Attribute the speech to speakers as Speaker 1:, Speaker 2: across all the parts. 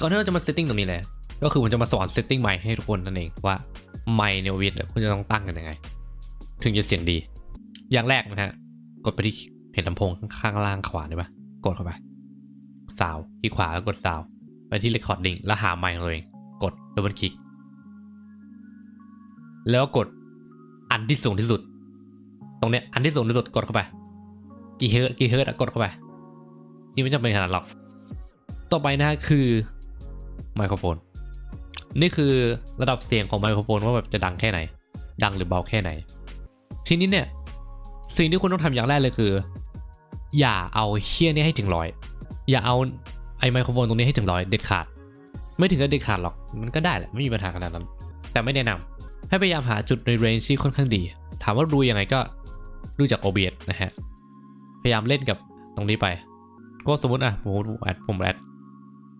Speaker 1: ก่อนที่เราจะมาเซตติ้งตรงนี้เลย ก็คือผมจะมาสอนเซตติ้งไมค์ให้ทุกคนนั่นเองว่าไมค์ในวิดคุณจะต้องตั้งกันยังไง ถึงจะเสียงดี อย่างแรกนะฮะ กดไปที่เห็นลำโพงข้างล่างขวาได้ปะกดเข้าไปซาวที่ขวาก็กดซาวไปที่ recording แล้วหาไมค์ของตัวเอง กดดับเบิลคลิก แล้วกดอันที่สูงที่สุด ตรงเนี้ยอันที่สูงที่สุดกดเข้าไป กี่เฮิร์ตกี่เฮิร์ตกดเข้าไปนี่ไม่จำเป็นขนาดหรอก ต่อไปนะคือ ไมโครโฟน นี่คือระดับเสียงของไมโครโฟนว่าแบบจะดังแค่ไหน ดังหรือเบาแค่ไหน ทีนี้เนี่ย สิ่งที่คุณต้องทำอย่างแรกเลยคือ อย่าเอาเฮี้ยนี่ให้ถึงร้อย อย่าเอาไอไมโครโฟนตรงนี้ให้ถึงร้อยเด็ดขาด ไม่ถึงกับเด็ดขาดหรอก มันก็ได้แหละไม่มีปัญหาขนาดนั้น แต่ไม่แนะนำให้พยายามหาจุดในเรนจ์ที่ค่อนข้างดี ถามว่าดูยังไงก็ดูจาก OBS นะฮะ พยายามเล่นกับตรงนี้ไป ก็สมมติอะผมแอดผมแอด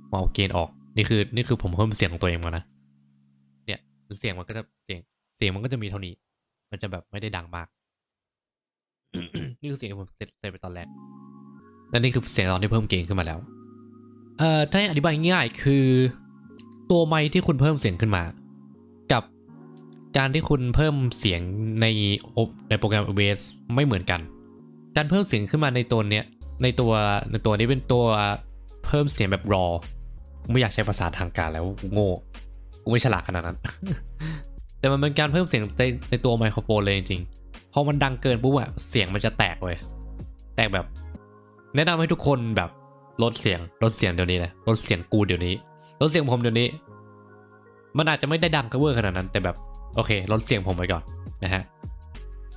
Speaker 1: ผมเอาเกณฑ์ออก นี่คือ นี่คือผมเพิ่มเสียงของตัวเองมานะ เนี่ยเสียงมันก็จะเสียงเสียงมันก็จะมีเท่านี้ มันจะแบบไม่ได้ดังมาก นี่คือเสียงที่ผมเซตเซตไปตอนแรกและนี่คือเสียงตอนที่เพิ่มเกณฑ์ขึ้นมาแล้ว เอ่อถ้าอธิบายง่ายคือ ตัวไมค์ที่คุณเพิ่มเสียงขึ้นมา กับการที่คุณเพิ่มเสียงในในโปรแกรม OBS ไม่เหมือนกัน การเพิ่มเสียงขึ้นมาในตัวเนี้ยในตัวในตัวนี้เป็นตัวเพิ่มเสียงแบบรอ กูไม่อยากใช้ภาษาทางการแล้วกูโง่กูไม่ฉลาดขนาดนั้น แต่มันเป็นการเพิ่มเสียงในในตัวไมโครโฟนเลยจริงๆพอมันดังเกินปุ๊บอะเสียงมันจะแตกเลยแตกแบบ แนะนำให้ทุกคนแบบลดเสียงลดเสียงเดี๋ยวนี้เลยลดเสียงกูเดี๋ยวนี้ลดเสียงผมเดี๋ยวนี้ มันอาจจะไม่ได้ดังกระเวอร์ขนาดนั้น แต่แบบโอเคลดเสียงผมไปก่อนนะฮะ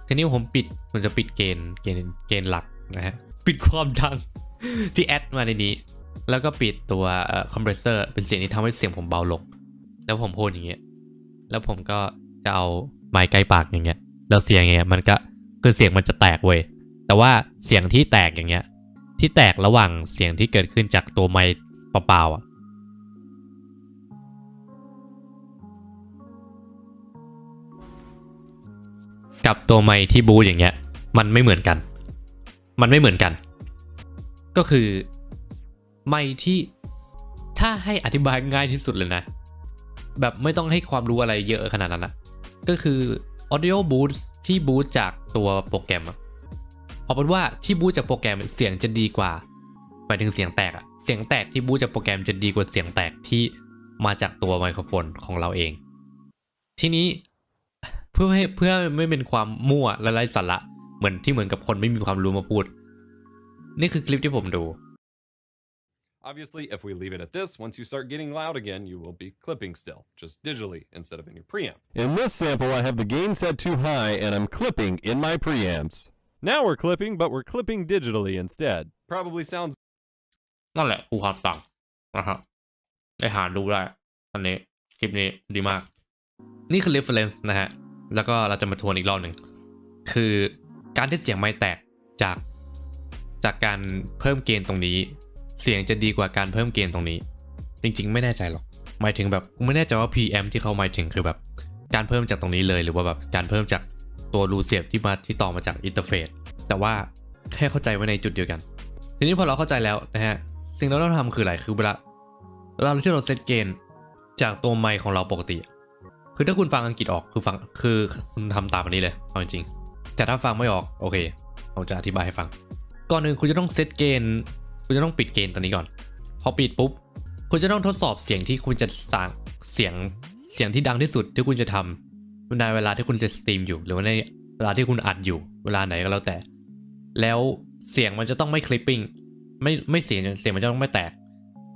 Speaker 1: ทีนี้ผมปิดผมจะปิดเกณฑ์เกณฑ์เกณฑ์หลักนะฮะปิดความดังที่แอดมาในนี้ แล้วก็ปิดตัวคอมเพรสเซอร์เป็นเสียงที่ทำให้เสียงผมเบาลง แล้วผมพูดอย่างเงี้ย แล้วผมก็จะเอาไม้ใกล้ปากอย่างเงี้ย แล้วเสียงอย่างเงี้ยมันก็คือเสียงมันจะแตกเว้ย แต่ว่าเสียงที่แตกอย่างเงี้ย ที่แตกระหว่างเสียงที่เกิดขึ้นจากตัวไม้เปล่าๆอะ กับตัวไม้ที่บูอย่างเงี้ย มันไม่เหมือนกัน มันไม่เหมือนกัน ก็คือ ไม้ที่ถ้าให้อธิบายง่ายที่สุดเลยนะ แบบไม่ต้องให้ความรู้อะไรเยอะขนาดนั้นนะก็คือ audio boost ที่บูสต์จากตัวโปรแกรมอะเอาเป็นว่าที่บูสต์จากโปรแกรมเสียงจะดีกว่าหมายถึงเสียงแตกอะเสียงแตกที่บูสต์จากโปรแกรมจะดีกว่าเสียงแตกที่มาจากตัวไมโครโฟนของเราเอง ทีนี้เพื่อให้เพื่อไม่เป็นความมั่วและไร้สาระเหมือนที่เหมือนกับคนไม่มีความรู้มาพูด นี่คือคลิปที่ผมดู
Speaker 2: Obviously, if we leave it at this, once you start getting loud again, you will be clipping still, just digitally instead of in your preamp.
Speaker 3: In this sample, I have the gain set too high and I'm clipping in my preamps. Now we're clipping, but we're clipping digitally instead.
Speaker 2: Probably sounds
Speaker 1: นั่นแหละภูเขาต่างนะฮะได้หาดูได้อันนี้คลิปนี้ดีมาก นี่คือ reference นะฮะ แล้วก็เราจะมาทวนอีกรอบหนึ่ง คือการที่เสียงไม่แตกจาก จากการเพิ่มเกณฑ์ตรงนี้ เสียงจะดีกว่าการเพิ่มเกณฑ์ตรงนี้ จริง ๆ ไม่แน่ใจหรอก หมายถึงแบบไม่แน่ใจว่า PM ที่เขาหมายถึงคือแบบการเพิ่มจากตรงนี้เลยหรือว่าแบบการเพิ่มจากตัวรูเสียบที่มาที่ต่อมาจากอินเทอร์เฟซแต่ว่าแค่เข้าใจไว้ในจุดเดียวกัน ทีนี้พอเราเข้าใจแล้วนะฮะสิ่งที่เราต้องทำคืออะไรคือเวลาเวลาที่เราเซตเกณฑ์จากตัวไมค์ของเราปกติ คือถ้าคุณฟังอังกฤษออกคือฟังคือคุณทำตามอันนี้เลยเอาจริงแต่ถ้าฟังไม่ออกโอเคผมจะอธิบายให้ฟัง ก่อนหนึ่งคุณจะต้องเซตเกณฑ์ คุณจะต้องปิดเกณฑ์ตัวนี้ก่อน พอปิดปุ๊บ คุณจะต้องทดสอบเสียงที่คุณจะสั่งเสียงเสียงที่ดังที่สุดที่คุณจะทำในเวลาที่คุณจะสตรีมอยู่ หรือว่าในเวลาที่คุณอัดอยู่ เวลาไหนก็แล้วแต่ แล้วเสียงมันจะต้องไม่คลิปปิ้งไม่ไม่เสียงเสียงมันจะต้องไม่แตก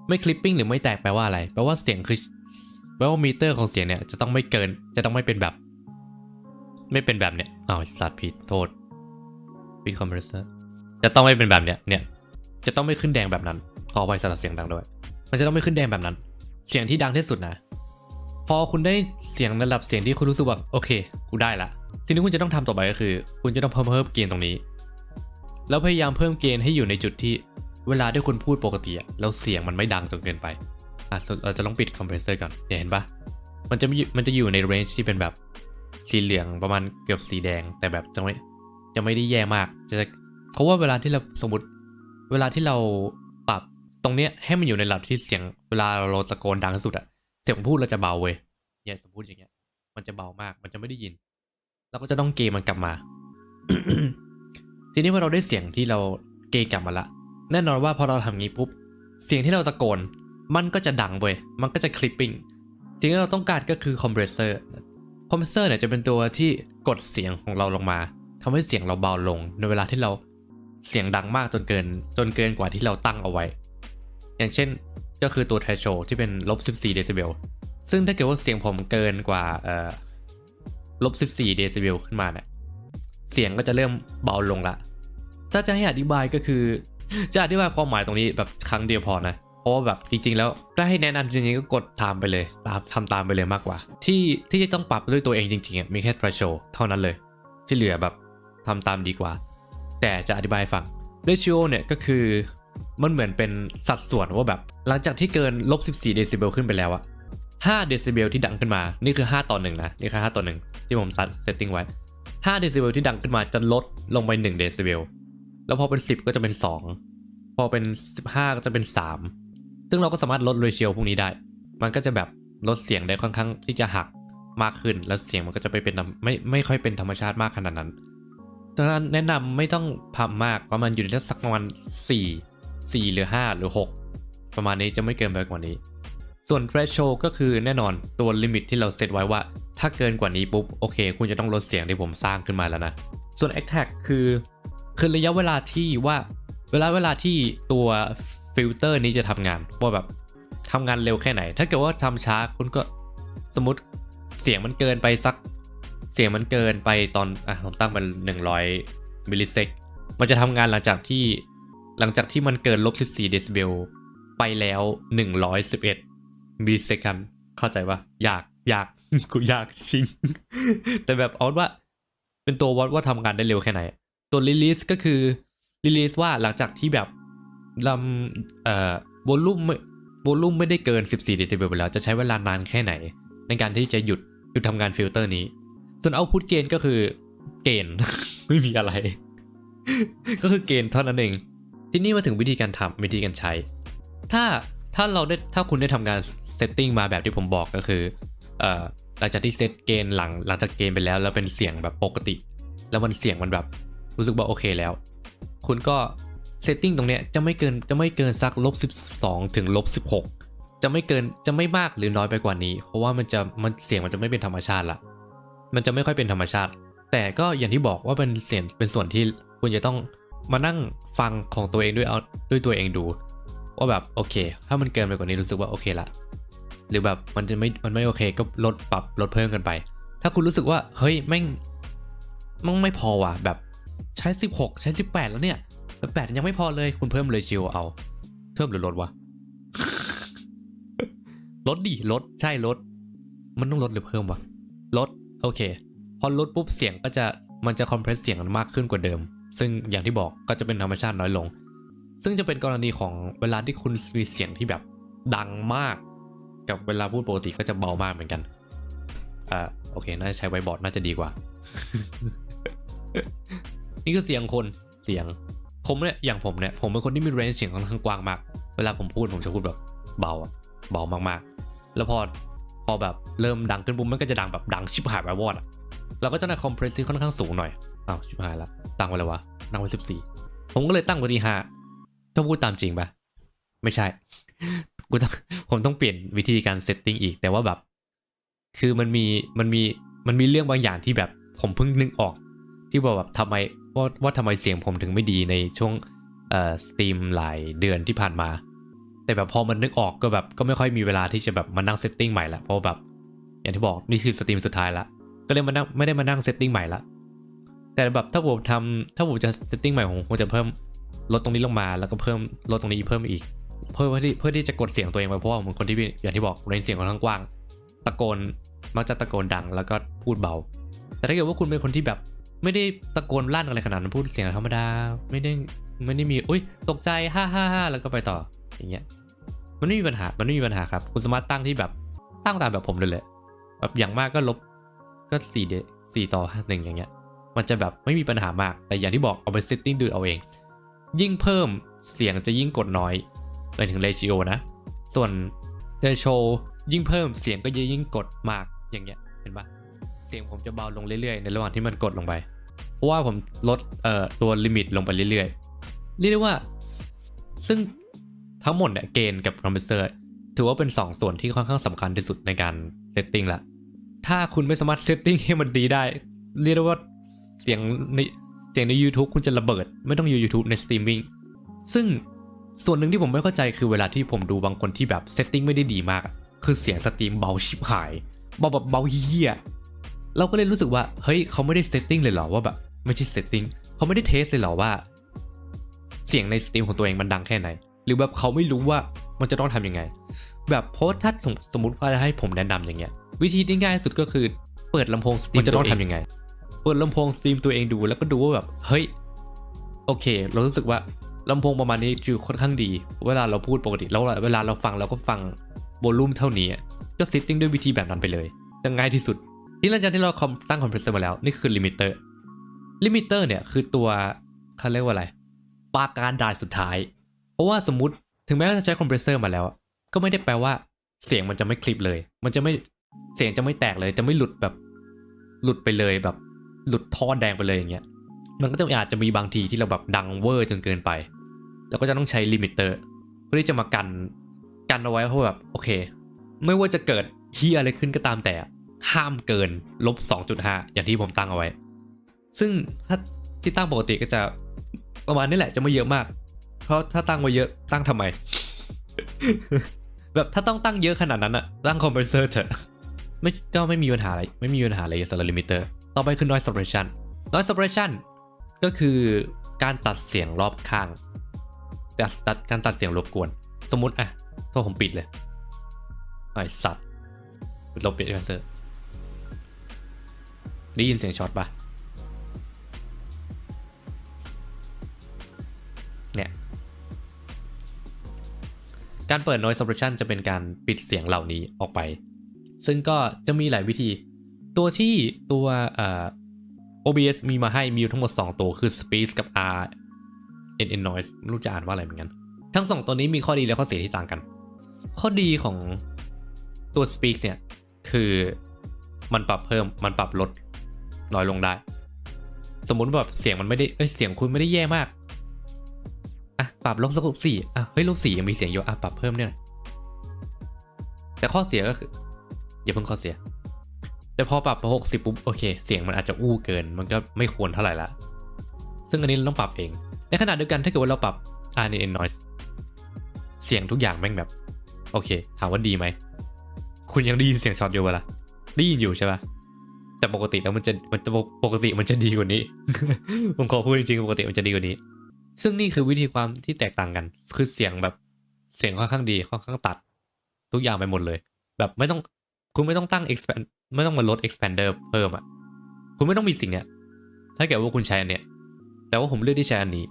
Speaker 1: ไม่คลิปปิ้งหรือไม่แตกแปลว่าอะไร แปลว่าเสียงคือแปลว่ามิเตอร์ของเสียงเนี่ยจะต้องไม่เกิน จะต้องไม่เป็นแบบ ไม่เป็นแบบเนี้ยอ้าวสัตว์ผิดโทษปิดคอมเพรสเซอร์จะต้องไม่เป็นแบบเนี้ยเนี่ย จะต้องไม่ขึ้นแดงแบบนั้น ขอไปสลัดเสียงดังด้วย มันจะต้องไม่ขึ้นแดงแบบนั้น เสียงที่ดังที่สุดนะ พอคุณได้เสียงระดับเสียงที่คุณรู้สึกว่าโอเคกูได้ละสิ่งที่คุณจะต้องทำต่อไปก็คือ คุณจะต้องเพิ่มเพิ่มเกณฑ์ตรงนี้ แล้วพยายามเพิ่มเกณฑ์ให้อยู่ในจุดที่เวลาที่คุณพูดปกติอะแล้วเสียงมันไม่ดังจนเกินไปอะเราจะต้องปิดคอมเพรสเซอร์ก่อนเนี่ยเห็นปะมันจะมีมันจะอยู่ในเรนจ์ที่เป็นแบบสีเหลืองประมาณเกือบสีแดงแต่แบบจะไม่จะไม่ได้แย่มากจะเพราะว่าเวลาที่เราสมมติ เวลาที่เราปรับตรงเนี้ยให้มันอยู่ในระดับที่เสียงเวลาเราตะโกนดังที่สุดอะเสียงพูดเราจะเบาเว้ยเนี่ยสมมติอย่างเงี้ย มันจะเบามากมันจะไม่ได้ยินเราก็จะต้องเกมันกลับมา ทีนี้พอเราได้เสียงที่เราเกกลับมาละ แน่นอนว่าพอเราทำงี้ปุ๊บ เสียงที่เราตะโกน มันก็จะดังเว้ย มันก็จะคลิปปิ้ง สิ่งที่เราต้องการก็คือคอมเพรสเซอร์ คอมเพรสเซอร์เนี่ยจะเป็นตัวที่กดเสียงของเราลงมาทำให้เสียงเราเบาลง ในเวลาที่เรา เสียงดังมากจนเกินจนเกินกว่าที่เราตั้งเอาไว้ อย่างเช่นก็คือตัว threshold ที่เป็นลบ 14 เดซิเบล ซึ่งถ้าเกิดว่าเสียงผมเกินกว่าเอ่อลบ 14 เดซิเบลขึ้นมาเนี่ย เสียงก็จะเริ่มเบาลงละ ถ้าจะให้อธิบายก็คือ จะอธิบายความหมายตรงนี้แบบครั้งเดียวพอนะ เพราะว่าแบบจริง ๆ แล้วถ้าให้แนะนำจริงๆก็กดตามไปเลย ตามทำตามไปเลยมากกว่า ที่ที่จะต้องปรับด้วยตัวเองจริงๆอะมีแค่ threshold เท่านั้นเลย ที่เหลือแบบทำตามดีกว่า แต่จะอธิบายฟัง ratio เนี่ยก็คือมันเหมือนเป็นสัดส่วนว่าแบบ หลังจากที่เกินลบ14เดซิเบลขึ้นไปแล้วอะ5เดซิเบลที่ดังขึ้นมา นี่คือ 5 ต่อ1นะ นี่คือ5ต่อ1ที่ผมซัดเซตติ้งไว้5เดซิเบลที่ดังขึ้นมาจะลดลงไป1เดซิเบลแล้วพอเป็น 10 ก็จะเป็น 2 พอเป็น 15 ก็จะเป็น 3 ซึ่งเราก็สามารถลดเรเชียพวกนี้ได้ มันก็จะแบบลดเสียงได้ค่อนข้างที่จะหักมากขึ้น แล้วเสียงมันก็จะไปเป็นไม่ไม่ค่อยเป็นธรรมชาติมากขนาดนั้น แนะนำไม่ต้องพัมมากประมาณอยู่ในสักประมาณ4 4 หรือ 5 หรือ 6 ประมาณนี้จะไม่เกินไปกว่านี้ ส่วน threshold ก็คือแน่นอนตัวลิมิตที่เราเซตไว้ว่า ถ้าเกินกว่านี้ปุ๊บ โอเค คุณจะต้องลดเสียงที่ผมสร้างขึ้นมาแล้วนะ ส่วน attack คือคือระยะเวลาที่ว่าเวลาเวลาที่ตัวฟิลเตอร์นี้จะทำงานว่าแบบทำงานเร็วแค่ไหน ถ้าเกิดว่าทำช้าคุณก็สมมติเสียงมันเกินไปสัก เสียงมันเกินไปตอนอะผมตั้งเป็น100มิลลิเซกมันจะทำงานหลังจากที่หลังจากที่มันเกินลบ14เดซิเบลไปแล้ว 111มิลลิเซคันเข้าใจปะอยากอยากกูอยากจริง แต่แบบเอาว่า เป็นตัววัดว่าทำงานได้เร็วแค่ไหน ตัว release ก็คือ release ว่าหลังจากที่แบบลำเอ่อวอลลุ่มวอลลุ่มไม่ได้เกิน 14เดซิเบลไปแล้ว จะใช้เวลานานแค่ไหน ในการที่จะหยุดหยุดทำงานฟิลเตอร์นี้ ส่วน output gain ก็คือเกณฑ์ไม่มีอะไร ก็คือเกณฑ์เท่านั้นเอง ทีนี้มาถึงวิธีการทำวิธีการใช้ ถ้าถ้าเราได้ถ้าคุณได้ทำการเซตติ้งมาแบบที่ผมบอกก็คือเอ่อหลังจากที่เซตเกณฑ์หลังหลังจากเกณฑ์ไปแล้ว แล้วเป็นเสียงแบบปกติ แล้วมันเสียงมันแบบรู้สึกว่าโอเคแล้ว คุณก็เซตติ้งตรงเนี้ยจะไม่เกินจะไม่เกินสักลบ12ถึงลบ16 จะไม่เกินจะไม่มากหรือน้อยไปกว่านี้ เพราะว่ามันจะมันเสียงมันจะไม่เป็นธรรมชาติละ มันจะไม่ค่อยเป็นธรรมชาติ แต่ก็อย่างที่บอกว่าเป็นเสียงเป็นส่วนที่คุณจะต้องมานั่งฟังของตัวเองด้วยเอาด้วยตัวเองดู ว่าแบบโอเค ถ้ามันเกินไปกว่านี้รู้สึกว่าโอเคละหรือแบบมันจะไม่มันไม่โอเคก็ลดปรับลดเพิ่มกันไป ถ้าคุณรู้สึกว่าเฮ้ยแม่งมันไม่พอว่ะแบบใช้ 16 ใช้ 18 แล้วเนี่ยแปดยังไม่พอเลยคุณเพิ่มเลยชิวเอา เพิ่มหรือลดวะลดดิลดใช่ลด มันต้องลดหรือเพิ่มวะลด โอเค พอลดปุ๊บเสียงก็จะมันจะคอมเพรสเสียงมันมากขึ้นกว่าเดิม ซึ่งอย่างที่บอกก็จะเป็นธรรมชาติน้อยลง ซึ่งจะเป็นกรณีของเวลาที่คุณมีเสียงที่แบบดังมาก กับเวลาพูดปกติก็จะเบามากเหมือนกันอ่าโอเค น่าจะใช้ไวบอร์ดน่าจะดีกว่า นี่คือเสียงคนเสียง ผมเนี่ยอย่างผมเนี่ยผมเป็นคนที่มีเรนจ์เสียงค่อนข้างกว้างมาก เวลาผมพูดผมจะพูดแบบเบาเบามากๆ แล้วพอ พอแบบเริ่มดังขึ้นปุ๊บมันก็จะดังแบบดังชิบหายไปวอดอะเราก็จะได้คอมเพรสซีค่อนข้างสูงหน่อยอ้าวชิบหายละตั้งไว้เลยวะตั้งไว้สิบสี่ผมก็เลยตั้งไว้ที่ห้าต้องพูดตามจริงปะไม่ใช่กูต้องผมต้องเปลี่ยนวิธีการเซตติ้งอีกแต่ว่าแบบ คือมันมีมันมีมันมีเรื่องบางอย่างที่แบบผมเพิ่งนึกออก ที่บอกแบบทำไมว่าว่าทำไมเสียงผมถึงไม่ดีในช่วงเอ่อสตรีมหลายเดือนที่ผ่านมา แต่แบบพอมันนึกออกก็แบบก็ไม่ค่อยมีเวลาที่จะแบบมานั่งเซตติ้งใหม่ละเพราะแบบ อย่างที่บอกนี่คือสตรีมสุดท้ายละก็เลยมานั่งไม่ได้มานั่งเซตติ้งใหม่ละแต่แบบถ้าผมทำถ้าผมจะเซตติ้งใหม่ผมคงจะเพิ่มลดตรงนี้ลงมาแล้วก็เพิ่มลดตรงนี้เพิ่มอีก เพื่อที่เพื่อที่จะกดเสียงตัวเองไปเพราะว่าผมเป็นคนที่อย่างที่บอกเรนเสียงค่อนข้างกว้าง ตะโกนมักจะตะโกนดังแล้วก็พูดเบา แต่ถ้าเกิดว่าคุณเป็นคนที่แบบไม่ได้ตะโกนลั่นอะไรขนาดนั้นพูดเสียงธรรมดา ไม่ได้ ไม่ได้มีอุ้ยตกใจฮ่าฮ่าฮ่าแล้วก็ไปต่ออย่างเงี้ยมันไม่มีปัญหามันไม่มีปัญหาครับ คุณสามารถตั้งที่แบบตั้งตามแบบผมเลยแหละแบบอย่างมากก็ลบก็สี่เดสี่ต่อหนึ่งอย่างเงี้ย มันจะแบบไม่มีปัญหามาก แต่อย่างที่บอกเอาไปเซตติ้งดูเอาเอง ยิ่งเพิ่มเสียงจะยิ่งกดน้อยเวไปถึง ratio นะ ส่วน ratio ยิ่งเพิ่มเสียงก็จะยิ่งกดมากอย่างเงี้ยเห็นปะเสียงผมจะเบาลงเรื่อยๆ ในระหว่างที่มันกดลงไป เพราะว่าผมลดเอ่อตัวลิมิตลงไปเรื่อยๆ เรียกได้ว่า ซึ่งทั้งหมดเนี่ยเกณฑ์กับคอมเพรสเซอร์ถือว่าเป็น 2 ส่วนที่ค่อนข้างสำคัญที่สุดในการเซตติ้งละถ้าคุณไม่สามารถเซตติ้งให้มันดีได้ เรียกได้ว่าเสียงในเสียงใน YouTube คุณจะระเบิด ไม่ต้องอยู่ YouTube ในสตรีมมิ่งซึ่งส่วนหนึ่งที่ผมไม่เข้าใจคือเวลาที่ผมดูบางคนที่แบบเซตติ้งไม่ได้ดีมาก คือเสียงสตรีมเบาชิบหายเบาแบบเบาเฮี้ยเราก็เลยรู้สึกว่าเฮ้ยเขาไม่ได้เซตติ้งเลยเหรอว่าแบบไม่ใช่เซตติ้งเขาไม่ได้เทสเลยเหรอว่า เสียงในสตรีมของตัวเองมันดังแค่ไหน หรือแบบเขาไม่รู้ว่ามันจะต้องทำยังไง แบบโพสถ้าสมสมมติว่าจะให้ผมแนะนำอย่างเงี้ย วิธีที่ง่ายสุดก็คือเปิดลำโพงสตรีมมันจะต้องทำยังไง เปิดลำโพงสตรีมตัวเองดูแล้วก็ดูว่าแบบเฮ้ยโอเค เรารู้สึกว่าลำโพงประมาณนี้จือค่อนข้างดี เวลาเราพูดปกติแล้วเวลาเราฟังเราก็ฟังโวลูมเท่านี้ ก็ซิตติ้งด้วยวิธีแบบนั้นไปเลยจะง่ายที่สุด ที่หลังจากที่เราตั้งคอมเพรสเซอร์มาแล้ว นี่คือลิมิเตอร์ลิมิเตอร์เนี่ยคือตัวเขาเรียกว่าอะไร ปราการด่านสุดท้าย เพราะว่าสมมติถึงแม้ว่าจะใช้คอมเพรสเซอร์มาแล้ว ก็ไม่ได้แปลว่าเสียงมันจะไม่คลิปเลย มันจะไม่เสียงจะไม่แตกเลย จะไม่หลุดแบบ หลุดไปเลยแบบ หลุดท่อแดงไปเลยอย่างเงี้ย มันก็จะอาจจะมีบางทีที่เราแบบดังเวอร์จนเกินไป แล้วก็จะต้องใช้ลิมิเตอร์เพื่อที่จะมากันกันเอาไว้เพราะแบบโอเค ไม่ว่าจะเกิดเฮียอะไรขึ้นก็ตามแต่ห้ามเกินลบ2.5 อย่างที่ผมตั้งเอาไว้ ซึ่งถ้าที่ตั้งปกติก็จะ ประมาณนี้แหละจะไม่เยอะมาก เพราะถ้าตั้งไว้เยอะตั้งทำไม แบบถ้าต้องตั้งเยอะขนาดนั้นอะตั้งคอมเพรสเซอร์เถอะไม่ก็ไม่มีปัญหาอะไร ไม่มีปัญหาอะไรสำหรับลิมิเตอร์ ต่อไปคือ noise suppression noise suppression ก็คือการตัดเสียงรอบข้างตัดตัดการตัดเสียงรบกวน สมมติอะถ้าผมปิดเลยไอสัตว์ลบปิดคอนเซอร์ได้ยินเสียงช็อตปะ การเปิด noise suppression จะเป็นการปิดเสียงเหล่านี้ออกไป ซึ่งก็จะมีหลายวิธี ตัวที่ตัว OBS มีมาให้มีอยู่ทั้งหมด 2 ตัวคือ Space กับ R N N Noise ไม่รู้จะอ่านว่าอะไรเหมือนกัน ทั้ง 2 ตัวนี้มีข้อดีและข้อเสียที่ต่างกัน ข้อดีของตัว Speak เนี่ย คือมันปรับเพิ่มมันปรับลดน้อยลงได้ สมมุติแบบเสียงมันไม่ได้เอ้ยเสียงคุณไม่ได้แย่มาก อะปรับลบสักลบสี่อะเฮ้ยลบสี่ยังมีเสียงอยู่อะปรับเพิ่มเนี่ยแต่ข้อเสียก็คืออย่าเพิ่งข้อเสีย แต่พอปรับไปหกสิบปุ๊บโอเค เสียงมันอาจจะอู้เกิน มันก็ไม่ควรเท่าไหร่ละซึ่งอันนี้เราต้องปรับเอง ในขณะเดียวกันถ้าเกิดว่าเราปรับ RNN noise เสียงทุกอย่างแม่งแบบ โอเค ถามว่าดีไหม คุณยังได้ยินเสียงช็อตอยู่เวลาได้ยินอยู่ใช่ปะแต่ปกติแล้วมันจะมันจะปกติมันจะดีกว่านี้ ผมขอพูดจริงๆปกติมันจะดีกว่านี้ ซึ่งนี่คือวิธีความที่แตกต่างกัน คือเสียงแบบเสียงค่อนข้างดีค่อนข้างตัด ทุกอย่างไปหมดเลย แบบไม่ต้องคุณไม่ต้องตั้ง expand ไม่ต้องมาลด expander เพิ่มอะคุณไม่ต้องมีสิ่งเนี้ยถ้าเกิดว่าคุณใช้อันเนี้ยแต่ว่าผมเลือกที่ใช้อันนี้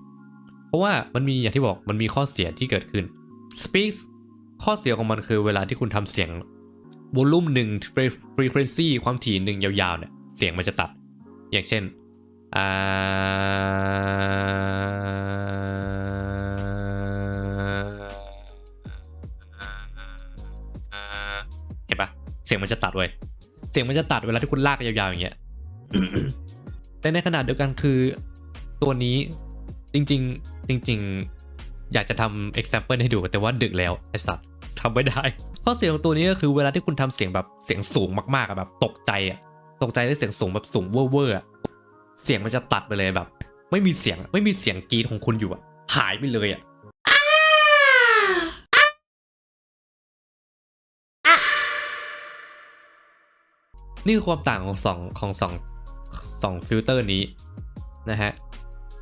Speaker 1: เพราะว่ามันมีอย่างที่บอกมันมีข้อเสียที่เกิดขึ้น speaks ข้อเสียของมันคือเวลาที่คุณทำเสียง volume หนึ่ง frequency ความถี่หนึ่งยาวๆเนี่ยเสียงมันจะตัด อย่างเช่นอ่า สียงมันจะตัดเว้ยเสียงมันจะตัดเวลาที่คุณลากยาวๆอย่างเงี้ยแต่ในขณะเดียวกันคือตัวนี้จริง ๆ จริง ๆ อยากจะทำ example ให้ดูแต่ว่าดึกแล้วไอสัตว์ทำไม่ได้ข้อเสียของตัวนี้ก็คือเวลาที่คุณทำเสียงแบบเสียงสูงมากๆอะแบบตกใจอะตกใจด้วยเสียงสูงแบบสูงเวอร์ๆอะเสียงมันจะตัดไปเลยแบบ ไม่มีเสียงไม่มีเสียงกรีดของคุณอยู่อะหายไปเลยอะ นี่คือความต่างของสองของสองสองฟิลเตอร์นี้นะฮะ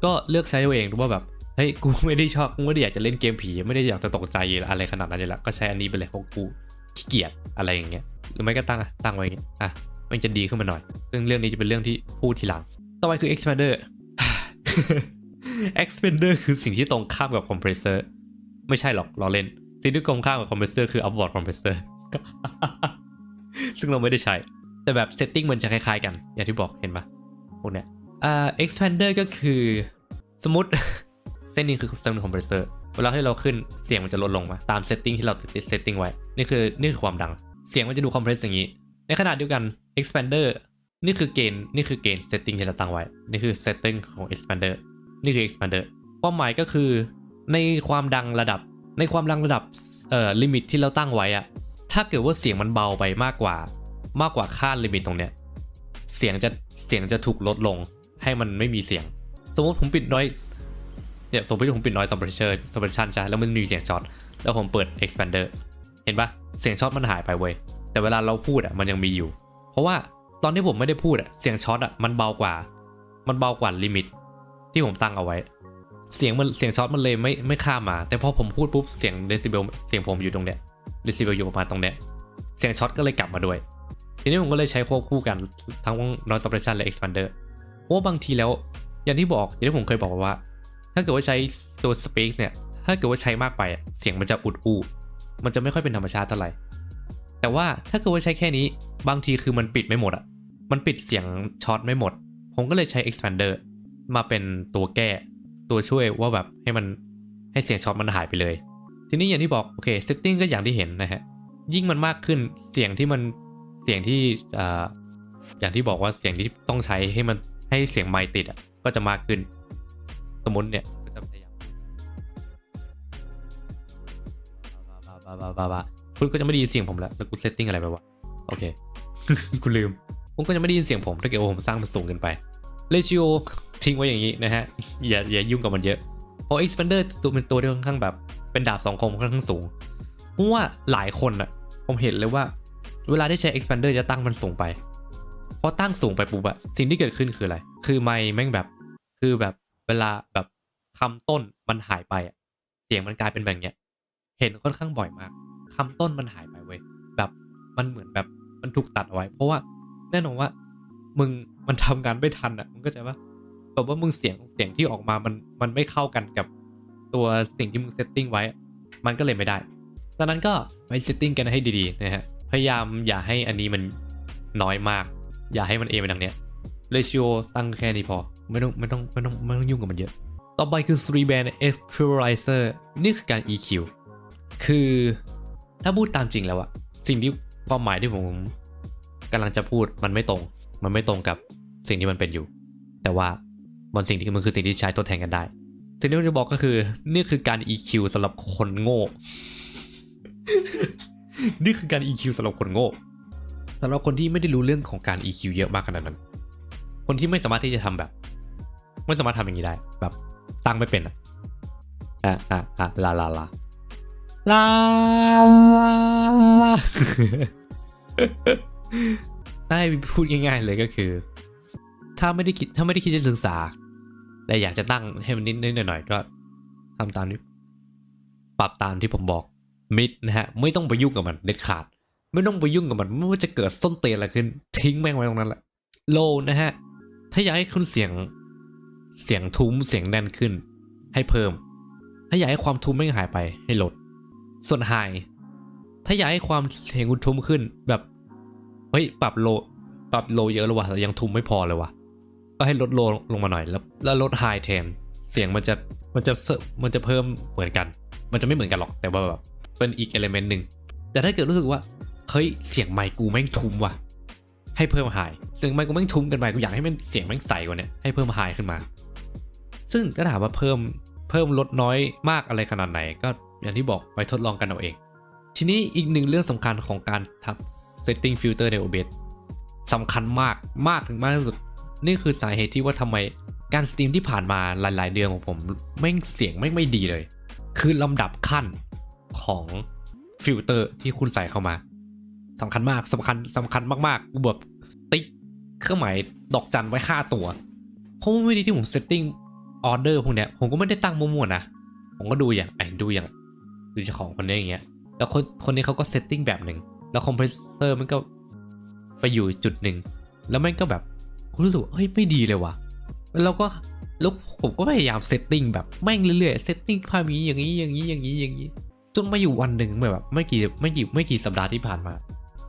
Speaker 1: ก็เลือกใช้เอาเองว่าแบบเฮ้ยกูไม่ได้ชอบกูไม่ได้อยากจะเล่นเกมผีไม่ได้อยากจะตกใจอะไรขนาดนั้นเลยละก็ใช้อันนี้ไปเลยเพราะกูขี้เกียจอะไรอย่างเงี้ยหรือไม่ก็ตั้งอะตั้งไว้อย่างเงี้ยอะมันจะดีขึ้นมาหน่อยซึ่งเรื่องนี้จะเป็นเรื่องที่พูดทีหลัง ต่อไปคือ expander expander คือสิ่งที่ตรงข้ามกับ compressor ไม่ใช่หรอกเราเล่น สิ่งที่ตรงข้ามกับ compressor คือ upward compressor ซึ่งเราไม่ได้ใช้ แต่แบบ setting มันจะคล้ายๆกัน อย่างที่บอกเห็นปะพวกเนี้ยอ่า expander ก็คือสมมติเส้นนี้คือเส้นคอมเพรสเซอร์เวลาที่เราขึ้นเสียงมันจะลดลงมา ตามเซตติ้งที่เราติดเซตติ้งไว้ นี่คือนี่คือความดัง เสียงมันจะดูคอมเพรสอย่างนี้ ในขณะเดียวกัน expander นี่คือเกณฑ์นี่คือเกณฑ์เซตติ้งที่เราตั้งไว้ นี่คือเซตติ้งของ expander นี่คือ expander ความหมายก็คือในความดังระดับในความดังระดับเอ่อลิมิตที่เราตั้งไว้อะถ้าเกิดว่าเสียงมันเบาไปมากกว่า มากกว่าค่าลิมิตตรงเนี้ยเสียงจะเสียงจะถูกลดลงให้มันไม่มีเสียง สมมติผมปิด noise เนี่ยสมมติผมปิด noise suppression suppression ใช่แล้วมันมีเสียงช็อตแล้วผมเปิด expander เห็นปะเสียงช็อตมันหายไปเว้ยแต่เวลาเราพูดอะมันยังมีอยู่ เพราะว่าตอนที่ผมไม่ได้พูดอะเสียงช็อตอะมันเบากว่า มันเบากว่าลิมิต ที่ผมตั้งเอาไว้ เสียงมันเสียงช็อตมันเลยไม่ไม่ข้ามมา แต่พอผมพูดปุ๊บเสียงเดซิเบลเสียงผมอยู่ตรงเนี้ยเดซิเบลอยู่ประมาณตรงเนี้ยเสียงช็อตก็เลยกลับมาด้วย ทีนี้ผมก็เลยใช้ควบคู่กันทั้ง noise suppression และ expander เพราะว่าบางทีแล้ว อย่างที่บอกอย่างที่ผมเคยบอกว่า ถ้าเกิดว่าใช้ตัว speak เนี่ย ถ้าเกิดว่าใช้มากไปเสียงมันจะอุดอู้มันจะไม่ค่อยเป็นธรรมชาติเท่าไหร่แต่ว่าถ้าเกิดว่าใช้แค่นี้บางทีคือมันปิดไม่หมดอะมันปิดเสียงช็อตไม่หมด ผมก็เลยใช้ expander มาเป็นตัวแก้ ตัวช่วยว่าแบบให้มันให้เสียงช็อตมันหายไปเลย ทีนี้อย่างที่บอกโอเค setting ก็อย่างที่เห็นนะฮะยิ่งมันมากขึ้นเสียงที่มัน สียงที่ออย่างที่บอกว่าเสียงที่ต้องใช้ให้มันให้เสียงไมค์ติดอะก็จะมากขึ้น สมมติเนี่ยก็จะพยายามบาบาบาบาบาคุณก็จะไม่ได้ยินเสียงผมแล้วแล้วกูเซตติ้งอะไรไปวะโอเคคุณลืมผมก็จะไม่ได้ยินเสียงผมถ้าเกิดผมสร้างมันสูงเกินไปเ a ชิโอทิ้งไว้อย่างนี้นะฮะอย่าอย่ายุ่งกับมันเยอะเพราะ expander ตัวเป็นตัวที่ค่อนข้างแบบ เป็นดาบสองคมค่อนข้างสูงเพราะว่าหลายคนอะผมเห็นเลยว่า เวลาที่ใช้ expander จะตั้งมันสูงไปพอตั้งสูงไปปุ๊บอะสิ่งที่เกิดขึ้นคืออะไร คือไมค์แม่งแบบ คือแบบเวลาแบบคำต้นมันหายไปอะเสียงมันกลายเป็นแบบเนี้ย เห็นค่อนข้างบ่อยมากคำต้นมันหายไปเว้ย แบบมันเหมือนแบบมันถูกตัดเอาไว้ เพราะว่าแน่นอนว่า มึงมันทำงานไม่ทันอะมึงก็จะว่าแบบว่ามึงเสียงเสียงที่ออกมา มันมันไม่เข้ากันกับตัวสิ่งที่มึงเซตติ้งไว้ มันก็เลยไม่ได้ดังนั้นก็ไปเซตติ้งกันให้ดีๆนะฮะ พยายามอย่าให้อันนี้มันน้อยมาก อย่าให้มันเอไปทางเนี้ยเรชิโอตั้งแค่นี้พอ ไม่ต้องไม่ต้องไม่ต้องไม่ต้องยุ่งกับมันเยอะ ต่อไปคือ three band equalizer นี่คือการ EQ คือถ้าพูดตามจริงแล้วอะสิ่งที่ความหมายที่ผมกำลังจะพูดมันไม่ตรง มันไม่ตรงกับสิ่งที่มันเป็นอยู่ แต่ว่ามันสิ่งที่มันคือสิ่งที่ใช้ทดแทนกันได้ สิ่งที่ผมจะบอกก็คือ นี่คือการ EQ สำหรับคนโง่ นี่คือการ EQ สำหรับคนโง่สำหรับคนที่ไม่ได้รู้เรื่องของการ EQ เยอะมากขนาดนั้น คนที่ไม่สามารถที่จะทำแบบ ไม่สามารถทำอย่างนี้ได้ แบบตั้งไม่เป็นอะอะอะอะลาลาลาลาได้พูดง่ายๆเลยก็คือ ถ้าไม่ได้คิดถ้าไม่ได้คิดจะศึกษา แต่อยากจะตั้งให้มันนิดนิดหน่อยๆก็ทำตามนี้ปรับตามที่ผมบอก มิดนะฮะไม่ต้องไปยุ่งกับมันเด็ดขาด ไม่ต้องไปยุ่งกับมันไม่ว่าจะเกิดส้นเตียนอะไรขึ้น ทิ้งแม่งไว้ตรงนั้นแหละโลนะฮะถ้าอยากให้คุณเสียงเสียงทุ้มเสียงแน่นขึ้น ให้เพิ่ม ถ้าอยากให้ความทุ้มไม่หายไปให้ลด ส่วนไฮถ้าอยากให้ความเสียงคุณทุ้มขึ้นแบบเฮ้ยปรับโลปรับโลเยอะแล้ววะแต่ยังทุ้มไม่พอเลยวะก็ให้ลดโลลงมาหน่อยแล้ว แล้วลดไฮแทนเสียงมันจะมันจะมันจะเพิ่มเหมือนกัน มันจะไม่เหมือนกันหรอกแต่ว่าแบบ เป็นอีกเอลเมนต์หนึ่ง แต่ถ้าเกิดรู้สึกว่า เฮ้ย เสียงไมค์กูแม่งทุ้มว่ะ ให้เพิ่มไฮเสียงไมค์กูแม่งทุ้มกันไปกูอยากให้มันเสียงแม่งใสกว่านี้ให้เพิ่มไฮขึ้นมา ซึ่งถ้าถามว่าเพิ่มเพิ่มลดน้อยมากอะไรขนาดไหน ก็อย่างที่บอกไปทดลองกันเอาเอง ทีนี้อีกหนึ่งเรื่องสำคัญของการทำ setting filter ใน OBS สำคัญมากมากถึงมากที่สุด นี่คือสาเหตุที่ว่าทำไมการสตรีมที่ผ่านมาหลาย ๆ เดือนของผมแม่งเสียงแม่งไม่ดีเลย คือลำดับขั้น ของฟิลเตอร์ที่คุณใส่เข้ามาสำคัญมากสำคัญสำคัญมากๆกูแบบติ๊กเครื่องหมายดอกจันไว้ค่าตัว เพราะว่าวิธีที่ผมเซตติ้งออเดอร์พวกเนี้ยผมก็ไม่ได้ตั้งมั่วๆนะ ผมก็ดูอย่างไอ้ดูอย่างดูเจ้าของคนนี้อย่างเงี้ย แล้วคนคนนี้เขาก็เซตติ้งแบบหนึ่ง แล้วคอมเพรสเซอร์มันก็ไปอยู่จุดหนึ่ง แล้วมันก็แบบคุณรู้สึกเฮ้ยไม่ดีเลยว่ะ แล้วก็แล้วผมก็พยายามเซตติ้งแบบแม่งเรื่อยๆ เซตติ้งภาพนี้อย่างนี้อย่างนี้อย่างนี้อย่างนี้ จนมาอยู่วันหนึ่งเมื่อแบบไม่กี่ไม่กี่ไม่กี่สัปดาห์ที่ผ่านมา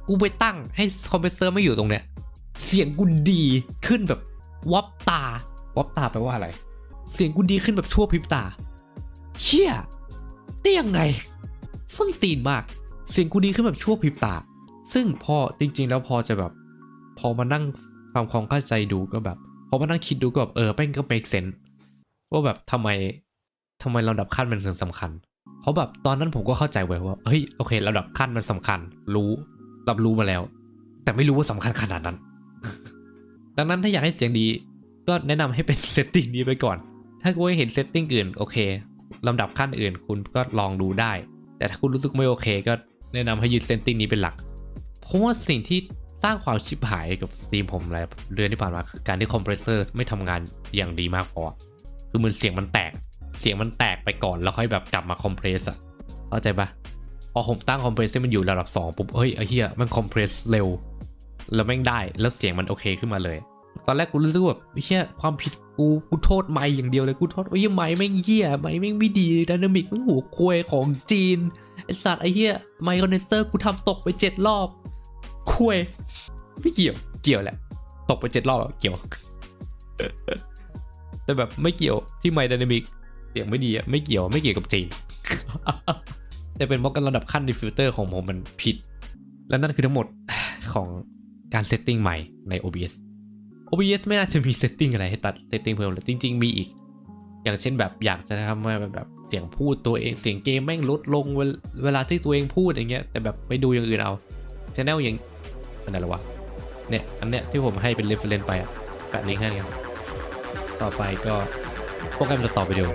Speaker 1: กูไปตั้งให้คอมเพรสเซอร์ไม่อยู่ตรงเนี้ย เสียงกูดีขึ้นแบบวับตาวับตาแปลว่าอะไร เสียงกูดีขึ้นแบบชั่วพริบตา เชี่ยได้ยังไงส้นตีนมาก เสียงกูดีขึ้นแบบชั่วพริบตา ซึ่งพอจริง ๆ แล้วพอจะแบบ พอมานั่งทำความเข้าใจดูก็แบบ พอมานั่งคิดดูก็แบบเออแป้งก็ make sense ว่าแบบทำไมทำไมลำดับขั้นมันถึงสำคัญ เพราะแบบตอนนั้นผมก็เข้าใจไว้ว่า เฮ้ยโอเคลำดับขั้นมันสำคัญ รู้รับรู้มาแล้ว แต่ไม่รู้ว่าสำคัญขนาดนั้น ดังนั้นถ้าอยากให้เสียงดี ก็แนะนำให้เป็นเซตติ้งนี้ไปก่อน ถ้าคุณเห็นเซตติ้งอื่นโอเคลำดับขั้นอื่นคุณก็ลองดูได้ แต่ถ้าคุณรู้สึกไม่โอเค ก็แนะนำให้ยึดเซตติ้งนี้เป็นหลัก เพราะว่าสิ่งที่สร้างความชิบหายกับสตรีมผมหลายเดือนที่ผ่านมาคือการที่คอมเพรสเซอร์ไม่ทำงานอย่างดีมากพอ คือเหมือนเสียงมันแตก เสียงมันแตกไปก่อนแล้วค่อยแบบกลับมาคอมเพรสอะเข้าใจปะพอผมตั้งคอมเพรสให้มันอยู่ระดับ2ปุ๊บเฮ้ยไอ้เหี้ยมันคอมเพรสเร็ว แล้วแม่งได้แล้วเสียงมันโอเคขึ้นมาเลย ตอนแรกกูรู้สึกแบบเหี้ยความผิดกูกูโทษไมค์อย่างเดียวเลยกูโทษไอ้เหี้ยไมค์แม่งเหี้ยไมค์แม่งไม่ดีดินามิกแม่งหัวควยของจีนไอสัตว์ไอ้เหี้ยไมค์คอนเดนเซอร์กูทำตกไปเจ็ดรอบควยไม่เกี่ยวเกี่ยวแหละ ตกไปเจ็ดรอบเกี่ยว แต่แบบไม่เกี่ยวที่ไมค์ดินามิก เสียงไม่ดีอะไม่เกี่ยวไม่เกี่ยวกับจีนแต่เป็นเพราะการระดับขั้นในฟิลเตอร์ของผมมันผิด และนั่นคือทั้งหมดของการเซตติ้งใหม่ใน OBS OBS ไม่น่าจะมีเซตติ้งอะไรให้ตัดเซตติ้งเพิ่มเลยจริง ๆ มีอีก อย่างเช่นแบบอยากจะทำให้แบบเสียงพูดตัวเองเสียงเกมแม่งลดลงเวลาที่ตัวเองพูดอย่างเงี้ยแต่แบบไปดูอย่างอื่นเอาชแนลอย่างอันไหนละวะเนี่ยอันเนี้ยที่ผมให้เป็น reference ไปอะแปะลิงก์ให้กันต่อไปก็ โปรแกรมจะต่อไปดู